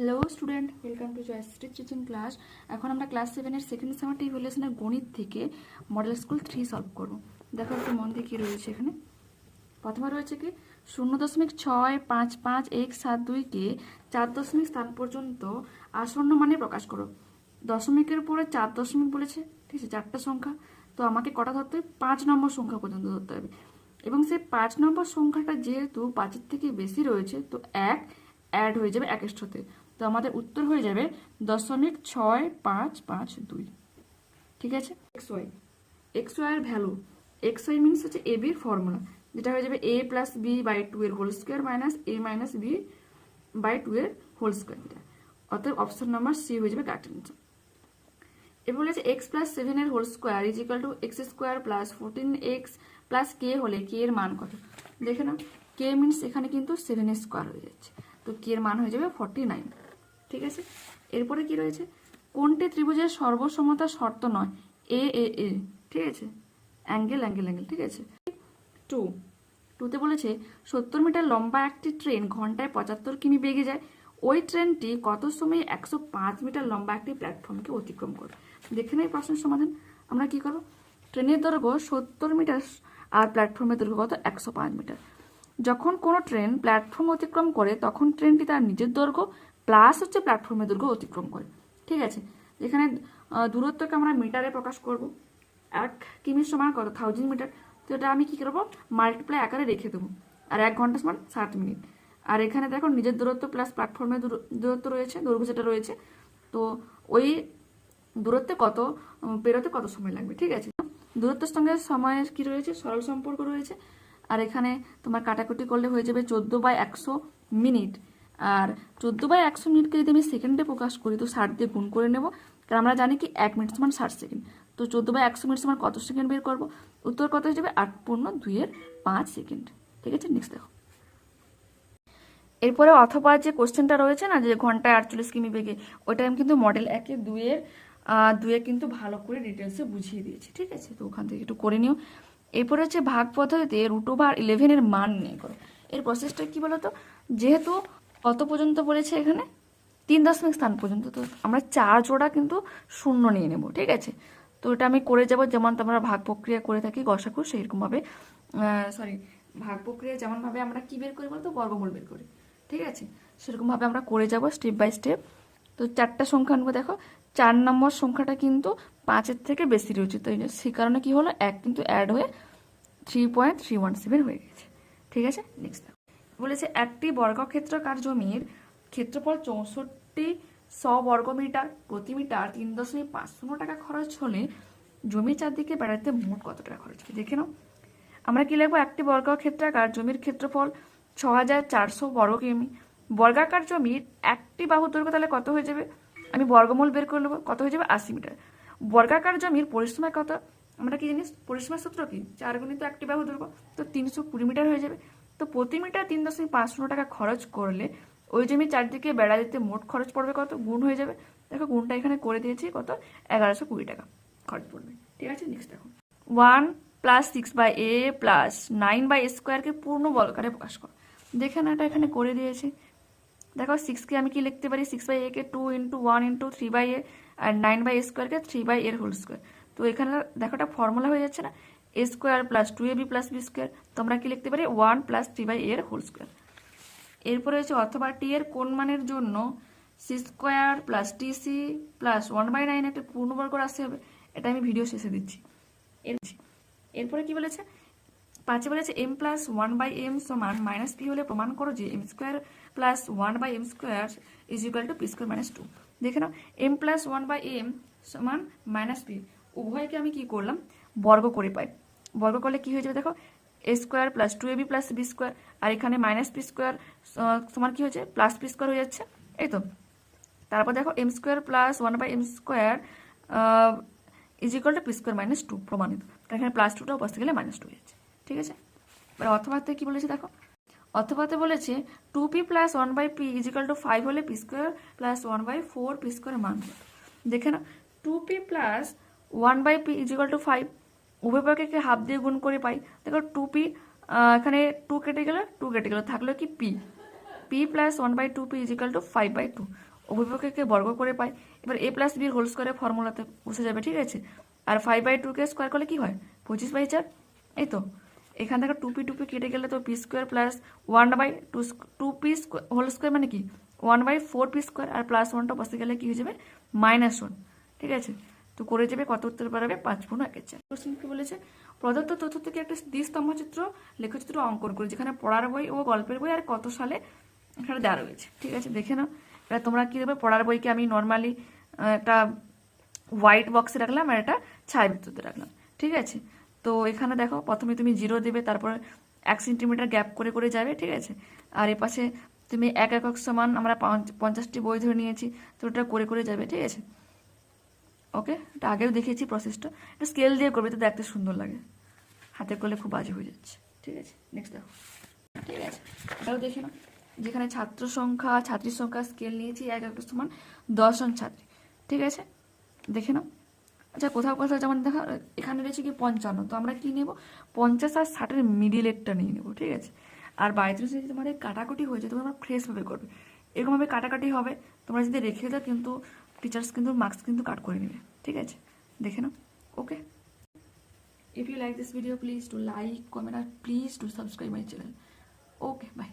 Hello student welcome to Jayashree teaching class এখন আমরা class সেভেনের সেকেন্ড সামার ইভ্যালুয়েশনের গণিত থেকে মডেল স্কুল থ্রি সলভ করব। দেখো একটু মন দিয়ে কী রয়েছে এখানে। প্রথমে রয়েছে কি? শূন্য দশমিক ছয় পাঁচ পাঁচ এক সাত দুইকে চার দশমিক স্থান পর্যন্ত আসন্ন মানে প্রকাশ করো। দশমিকের পরে চার দশমিক বলেছে, ঠিক আছে, চারটা সংখ্যা। তো আমাকে কটা ধরতে হবে? পাঁচ নম্বর সংখ্যা পর্যন্ত ধরতে হবে। এবং সেই পাঁচ নম্বর সংখ্যাটা যেহেতু পাঁচের থেকে বেশি রয়েছে, তো এক অ্যাড হয়ে যাবে একের সাথে তো আমাদের উত্তর হয়ে যাবে দশমিক ছয় পাঁচ পাঁচ দুই। ঠিক আছে? এক্স ওয়াই এক্স ওয়াইয়ের ভ্যালু এক্স ওয়াই মিনস হচ্ছে এ বির ফর্মুলা যেটা হয়ে যাবে A plus B by two এর whole square minus A minus B by two এর হোল স্কোয়ার যেটা। অতএব অপশন নাম্বার সি হয়ে যাবে কারেক্ট অ্যান্সার এবার বলেছে এক্স প্লাস সেভেনের whole square is equal to X square plus fourteen X plus K হলে কে এর মান কত? দেখে না কে মিনস এখানে কিন্তু সেভেন স্কোয়ার হয়ে যাচ্ছে। তো কে এর মান হয়ে যাবে ফর্টি নাইন ঠিক আছে? এরপরে কি রয়েছে? কোনটি ত্রিভুজের সর্বসমতা শর্ত নয়? এ এ এ ঠিক আছে? অ্যাঙ্গেল অ্যাঙ্গেল অ্যাঙ্গেল, ঠিক আছে? টু টুতে বলেছে, সত্তর মিটার লম্বা একটি ট্রেন ঘন্টায় পঁচাত্তর কিমি বেগে যায়। ওই ট্রেনটি কত সময় একশো পাঁচ মিটার লম্বা একটি প্ল্যাটফর্মকে অতিক্রম করে? দেখে নেই প্রশ্নের সমাধান। আমরা কি করব? ট্রেনের দৈর্ঘ্য সত্তর মিটার আর প্ল্যাটফর্মের দৈর্ঘ্য কত? একশো পাঁচ মিটার। যখন কোনো ট্রেন প্ল্যাটফর্ম অতিক্রম করে, তখন ট্রেনটি তার নিজের দৈর্ঘ্য প্লাস হচ্ছে প্ল্যাটফর্মের দৈর্ঘ্য অতিক্রম করে। ঠিক আছে? যেখানে দূরত্বকে আমরা মিটারে প্রকাশ করব। এক কিমির সমান কত? Thousand metre. তো এটা আমি কী করব? মাল্টিপ্লাই আকারে রেখে দেবো। আর এক ঘণ্টা সমান ষাট মিনিট। আর এখানে দেখো, নিজের দূরত্ব প্লাস প্ল্যাটফর্মের দূর- দূরত্ব রয়েছে, দৈর্ঘ্য যেটা রয়েছে। তো ওই দূরত্বে কত পেরোতে কত সময় লাগবে? ঠিক আছে? দূরত্বের সঙ্গে সময়ের কি রয়েছে? সরল সম্পর্ক রয়েছে। আর এখানে তোমার কাটাকুটি করলে হয়ে যাবে চোদ্দ বাই একশো মিনিট। আর চোদ্দ বাই একশো মিনিটকে যদি আমি সেকেন্ডে প্রকাশ করি তো ষাট দিয়ে গুণ করে নেব। কারণ আমরা জানি কি এক মিনিট সমান ষাট সেকেন্ড তো চোদ্দ বাই একশো মিনিট সমান কত সেকেন্ড বের করব? উত্তর কত হিসেবে আট পূর্ণ দুইয়ের পাঁচ সেকেন্ড ঠিক আছে? নেক্সট দেখো। এরপরে অথবা যে কোশ্চেনটা রয়েছে না যে ঘন্টায় আটচল্লিশ কিমি বেগে ওইটা আমি কিন্তু মডেল একে দুইয়ের আহ, দুয়ে কিন্তু ভালো করে ডিটেলসে বুঝিয়ে দিয়েছি। ঠিক আছে? তো ওখান থেকে একটু করে নিও। এরপরে হচ্ছে ভাগ পদ্ধতিতে রুট ওভার ইলেভেনের মান নিয়ে করো। এর প্রসেসটা কি বলতো? যেহেতু কত পর্যন্ত বলেছে এখানে? তিন দশমিক স্থান পর্যন্ত। তো আমরা চার জোড়া কিন্তু শূন্য নিয়ে নেব, ঠিক আছে? তো এটা আমি করে যাব, যেমন তোমরা ভাগ প্রক্রিয়া করে থাকি গসাকু সেইরকমভাবে সরি ভাগ প্রক্রিয়া যেমনভাবে আমরা কি বের করি বলতো? বর্গমূল বের করি, ঠিক আছে? সেরকমভাবে আমরা করে যাব স্টেপ বাই স্টেপ তো চারটা সংখ্যা নেব দেখো, চার নম্বর সংখ্যাটা কিন্তু পাঁচের থেকে বেশি রয়েছে, তো সেই কারণে কি হলো? এক কিন্তু অ্যাড হয়ে three point three one seven হয়ে গেছে, ঠিক আছে? নেক্সট বলেছে, একটি বর্গক্ষেত্রকার জমির ক্ষেত্রফল চৌষট্টি শ বর্গমিটার প্রতি মিটার তিন দশমিক পাঁচ শূন্য টাকা খরচ হলে জমির চারদিকে বেড়াতে মোট কত টাকা খরচ হবে? দেখে নাও। আমরা কি লিখব? একটি বর্গক্ষেত্রাকার জমির ক্ষেত্রফল ছ হাজার চারশো বর্গ কিমি বর্গাকার জমির একটি বাহু দৈর্ঘ্য তাহলে কত হয়ে যাবে? আমি বর্গমূল বের করে নেব। কত হয়ে যাবে? আশি মিটার। বর্গাকার জমির পরিসীমা কত? আমরা কি জানি? পরিসীমার সূত্র কি? চার গুণিত একটি বাহু দৈর্ঘ্য তো তিনশো কুড়ি মিটার হয়ে যাবে। তো প্রতি মিটার তিন দশমিক পাঁচ শূন্য টাকা খরচ করলে ওই জমির চারদিকে বেড়া দিতে মোট খরচ পড়বে কত? গুণ হয়ে যাবে। দেখো গুণটা এখানে করে দিয়েছি, কত? এগারোশো কুড়ি টাকা খরচ পড়বে। ঠিক আছে? নেক্সট দেখো। One plus six by A plus nine by স্কোয়ারকে পূর্ণ বলকারে প্রকাশ করো। দেখে না এটা এখানে করে দিয়েছি। দেখো সিক্সকে আমি কি লিখতে পারি? সিক্স বাই একে two into one into three by A R nine by এ স্কোয়ারকে থ্রি বাই এর হোল স্কোয়ার তো এখানে দেখো একটা ফর্মুলা হয়ে যাচ্ছে না। A square plus two A B plus B square তো আমরা কি লিখতে পারি? ওয়ান প্লাস থ্রি বাই এর হোল স্কোয়ার এরপরে হচ্ছে অথবা টি এর কোন মানের জন্য C square plus T C plus one by nine একটা পূর্ণবর্গ রাশি হবে, এটা আমি ভিডিও শেষে দিচ্ছি। এর এরপরে কি বলেছে? পাঁচে বলেছে M plus one by M সমান মাইনাস পি হলে প্রমাণ করো যে M square plus one by M square is equal to P square minus two দেখে নাও M plus one by M সমান মাইনাস পি উভয়কে আমি কি করলাম? বর্গ করে পাই। বর্গ করলে কি হয়ে যাবে দেখো? A square plus two A B plus B square আর এখানে মাইনাস পি স্কোয়ার সমান কি হয়েছে? প্লাস পি স্কোয়ার হয়ে যাচ্ছে। এই তো। তারপর দেখো M square plus one by M square is equal to P square minus two প্রমাণিত। এখানে প্লাস টুটা বসতে গেলে মাইনাস টু হয়ে যাচ্ছে। ঠিক আছে? এবার অথবাতে কি বলেছে দেখো? অথবাতে বলেছে two P plus one by P equal two five হলে P square plus one by four P স্কোয়ারের মান? দেখে না two P plus one by P equal two five উভয় পক্ষকে হাফ দিয়ে গুণ করে পাই। দেখো টু পি এখানে টু কেটে গেলে টু কেটে গেল, থাকল কি P P plus one by two P equal two five by two অভিভাবককে বর্গ করে পাই। এবার এ প্লাস বির হোল স্কোয়ারের ফর্মুলাতে বসে যাবে, ঠিক আছে? আর ফাইভ বাই টুকে স্কোয়ার করলে কি হয়? পঁচিশ বাই চার। এই তো। এখান থেকে টু পি টু পি কেটে গেলে তো P square plus one by two two P whole square মানে কি? One by four P square R plus ওয়ানটা বসে গেলে কি হয়ে যাবে? মাইনাস ওয়ান ঠিক আছে? তো করে যাবে, কত উত্তর পারবে পাঁচ পূর্ণ একের চার কি বলেছে? প্রদত্ত তথ্য থেকে একটা দ্বিস্তম্ভ চিত্র লেখচিত্র অঙ্কন করে যেখানে পড়ার বই ও গল্পের বই আর কত সালে এখানে দেওয়া রয়েছে। ঠিক আছে, দেখে নাও। এবার তোমরা কি দেবে? পড়ার বইকে আমি নর্মালি একটা হোয়াইট বক্সে রাখলাম আর একটা ছায়াবৃত্ততে রাখলাম। ঠিক আছে? তো এখানে দেখো, প্রথমে তুমি জিরো দেবে, তারপর এক সেন্টিমিটার গ্যাপ করে করে যাবে, ঠিক আছে? আর এপাশে তুমি এক একক সমান আমরা পঞ্চাশটি বই ধরে নিয়েছি, তো ওটা করে করে যাবে, ঠিক আছে? ওকে এটা আগেও দেখিয়েছি প্রসেসটা এটা স্কেল দিয়ে করবে তো দেখতে সুন্দর লাগে। হাতে করলে খুব বাজে হয়ে যাচ্ছে। ঠিক আছে? নেক্সট দেখো। ঠিক আছে? এটাও দেখে নাও। যেখানে ছাত্র সংখ্যা, ছাত্রীর সংখ্যা স্কেল নিয়েছি, এক একটা সমান দশজন ছাত্রী। ঠিক আছে? দেখে নাও। আচ্ছা কোথাও কোথাও যেমন দেখা, এখানে রয়েছে কি পঞ্চান্ন। তো আমরা কি নেব? পঞ্চাশ আর ষাটের মিডিলেরটা নিয়ে নেব। ঠিক আছে? আর বাইরে যদি তোমার কাটাকুটি হয়েছে তোমরা ফ্রেশভাবে করবে। এরকমভাবে কাটাকাটি হবে। তোমরা যদি রেখে দাও, কিন্তু টিচার্স কিন্তু মার্কস কিন্তু কাট করে নেবে। ঠিক আছে? দেখে না okay if you like this video please to like comment R please to subscribe my channel okay bye